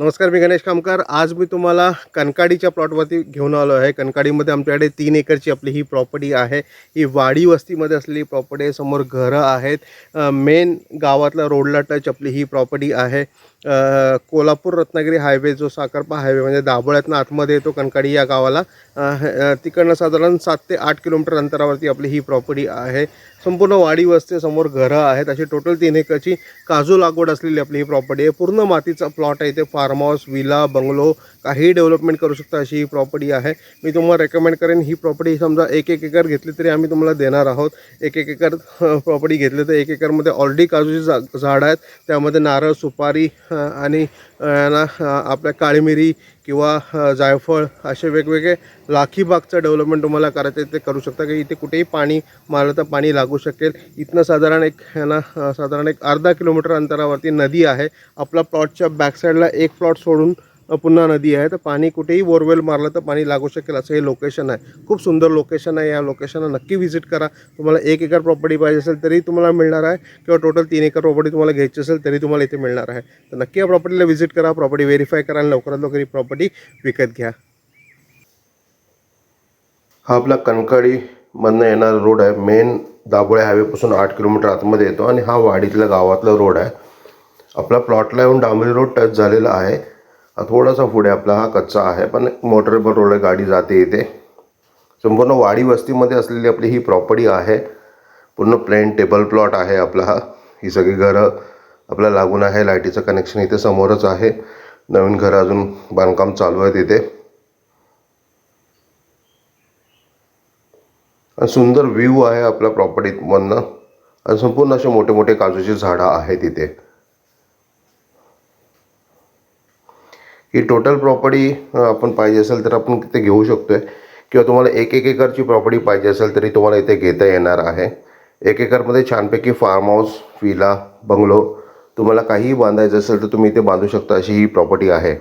नमस्कार मी गणेश कामकार आज मी तुम्हाला कनकाडीच्या प्लॉटवरती घेऊन आलो आहे. कनकाडीमध्ये आमच्याकडे तीन एकरची आपली ही प्रॉपर्टी आहे. ही वाडी वस्तीमध्ये असलेली प्रॉपर्टी आहे. समोर घरं आहेत. मेन गावातला रोडला टच आपली ही प्रॉपर्टी आहे. कोल्हापूर रत्नागिरी हायवे जो साखरपा हायवे म्हणजे दाभोळ्यातनं आतमध्ये येतो कनकाडी या गावाला तिकडनं साधारण सात ते आठ किलोमीटर अंतरावरती आपली ही प्रॉपर्टी आहे. संपूर्ण वाडी वस्ते समोर घरं आहेत. अशी टोटल तीन एकरची काजू लागवड असलेली आपली ही प्रॉपर्टी आहे. पूर्ण मातीचा प्लॉट आहे इथे. फार्म हाऊस विला बंगलो काही डेव्हलपमेंट करू शकता अशी ही प्रॉपर्टी आहे. मी तुम्हाला रेकमेंड करेन ही प्रॉपर्टी समजा एक एक एकर घेतली तरी आम्ही तुम्हाला देणार आहोत. एक एक एकर प्रॉपर्टी घेतली तर एक एकरमध्ये ऑलरेडी काजूची जा झाडं आहेत. त्यामध्ये नारळ सुपारी आणि ना आपल्या काळी मिरी किंवा जायफळ असे वेगवेगळे लाखी बागचं डेव्हलपमेंट तुम्हाला करायचं आहे ते करू शकता. की इथे कुठेही पाणी मारलं तर पाणी लागू शकेल. इथनं साधारण एक ना साधारण एक अर्धा किलोमीटर अंतरावरती नदी आहे. आपला प्लॉटच्या बॅकसाईडला एक प्लॉट सोडून पुन्हा नदी आहे. तर पाणी कुठेही बोरवेल मारलं तर पाणी लागू शकेल असं हे लोकेशन आहे. खूप सुंदर लोकेशन आहे. या लोकेशनला नक्की व्हिजिट करा. तुम्हाला एक एकर प्रॉपर्टी पाहिजे असेल तरी तुम्हाला मिळणार आहे. किंवा टोटल तीन एकर प्रॉपर्टी तुम्हाला घ्यायची असेल तरी तुम्हाला इथे मिळणार आहे. तर नक्की या प्रॉपर्टीला व्हिजिट करा. प्रॉपर्टी व्हेरीफाय करा आणि लवकरात लवकर ही प्रॉपर्टी विकत घ्या. हा आपला कणकळीमधनं येणारा रोड आहे. मेन दाबोळे हायवेपासून आठ किलोमीटर आतमध्ये येतो आणि हा वाडीतल्या गावातला रोड आहे. आपला प्लॉटला येऊन डांबरी रोड टच झालेला आहे. हा थोडासा पुढे आपला हा कच्चा आहे पण मोटरेबल रोड गाडी जाते इथे. संपूर्ण वाडी वस्तीमध्ये असलेली आपली ही प्रॉपर्टी आहे. पूर्ण प्लेन टेबल प्लॉट आहे आपला हा. ही सगळी घरं आपल्याला लागून आहे लाईटीचं कनेक्शन इथे समोरच आहे. नवीन घरं अजून बांधकाम चालू आहे तिथे आणि सुंदर व्ह्यू आहे आपल्या प्रॉपर्टीमधनं आणि संपूर्ण असे मोठे मोठे काजूची झाडं आहेत तिथे ही टोटल प्रॉपर्टी आपण पाहिजे असेल तर आपण तिथे घेऊ शकतो आहे किंवा तुम्हाला एक एक एकरची प्रॉपर्टी पाहिजे असेल तरी तुम्हाला इथे घेता येणार आहे. एक एकरमध्ये छानपैकी फार्म हाऊस विला बंगलो तुम्हाला काहीही बांधायचं असेल तर तुम्ही इथे बांधू शकता अशी ही प्रॉपर्टी आहे.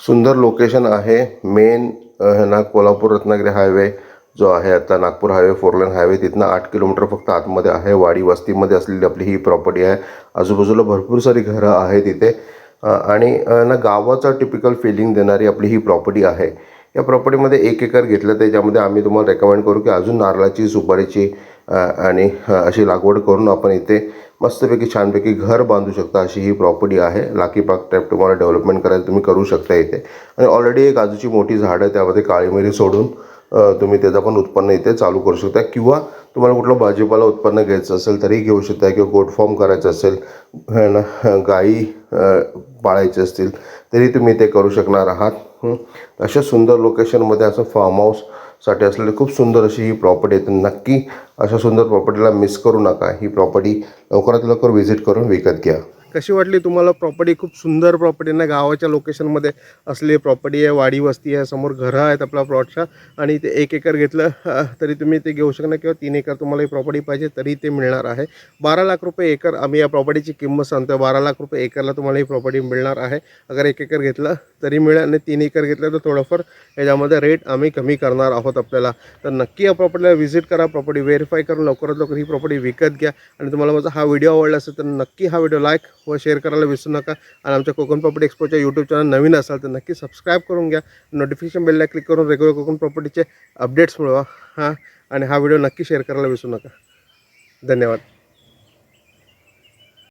सुंदर लोकेशन आहे मेन ह्यांना ना कोल्हापूर रत्नागिरी हायवे जो आहे आता Nagpur highway four lane highway तिथनं आठ किलोमीटर फक्त आतमध्ये आहे. वाडी वस्तीमध्ये असलेली आपली ही प्रॉपर्टी आहे. आजूबाजूला भरपूर सारी घरं आहेत इथे. आणि ना गावाचा टिपिकल फिलिंग देणारी आपली ही प्रॉपर्टी आहे. या प्रॉपर्टीमध्ये एक एकर घेतलं त्याच्यामध्ये आम्ही तुम्हाला रेकमेंड करू की अजून नारळाची सुपारीची आणि अशी लागवड करून आपण इथे मस्तपैकी छानपैकी घर बांधू शकता अशी ही प्रॉपर्टी आहे. लाकी पार्क टाईप तुम्हाला डेव्हलपमेंट करायला तुम्ही करू शकता इथे. आणि ऑलरेडी एक काजूची मोठी झाडं आहे त्यामध्ये काळी मिरी सोडून तुम्ही त्याचं पण उत्पन्न इथे चालू करू शकता. किंवा तुम्हाला कुठलं भाजीपाला उत्पन्न घ्यायचं असेल तरीही घेऊ शकता. किंवा गोट फॉर्म करायचं असेल ना गाई पाळायचे असतील तरी तुम्ही ते करू शकणार आहात. अशा सुंदर लोकेशनमध्ये असं फार्म हाऊससाठी असलेली खूप सुंदर अशी ही प्रॉपर्टी आहे. तर नक्की अशा सुंदर प्रॉपर्टीला मिस करू नका. ही प्रॉपर्टी लवकरात लवकर व्हिजिट करून विकत घ्या. कशी वाटली तुम्हाला प्रॉपर्टी खूप सुंदर प्रॉपर्टी ना गावाच्या लोकेशनमध्ये असलेली प्रॉपर्टी आहे वाडी वस्ती आहे समोर घरं आहेत आपला प्लॉटच्या आणि ते एक एकर घेतलं तरी तुम्ही ते घेऊ शकणार किंवा तीन एकर तुम्हाला ही प्रॉपर्टी पाहिजे तरी ते मिळणार आहे. बारा लाख रुपये एकर आम्ही या प्रॉपर्टीची किंमत सांगतो बारा लाख रुपये एकरला तुम्हाला ही प्रॉपर्टी मिळणार आहे. अगर एक एकर घेतलं तरी मिळेल आणि तीन एकर घेतलं तर थोडंफार याच्यामध्ये रेट आम्ही कमी करणार आहोत आपल्याला. तर नक्की या प्रॉपर्टीला व्हिजिट करा प्रॉपर्टी व्हेरीफाय करून लवकरात लवकर ही प्रॉपर्टी विकत घ्या. आणि तुम्हाला माझा हा व्हिडिओ आवडला असेल तर नक्की हा व्हिडिओ लाईक व शेअर करायला विसरू नका. आणि आमच्या कोकण प्रॉपर्टी एक्सपोच्या यूट्यूब चॅनल नवीन असाल तर नक्की सबस्क्राईब करून घ्या. नोटिफिकेशन बेलला क्लिक करून रेग्युलर कोकण प्रॉपर्टीचे अपडेट्स मिळवा. हां. आणि हा व्हिडिओ नक्की शेअर करायला विसरू नका. धन्यवाद.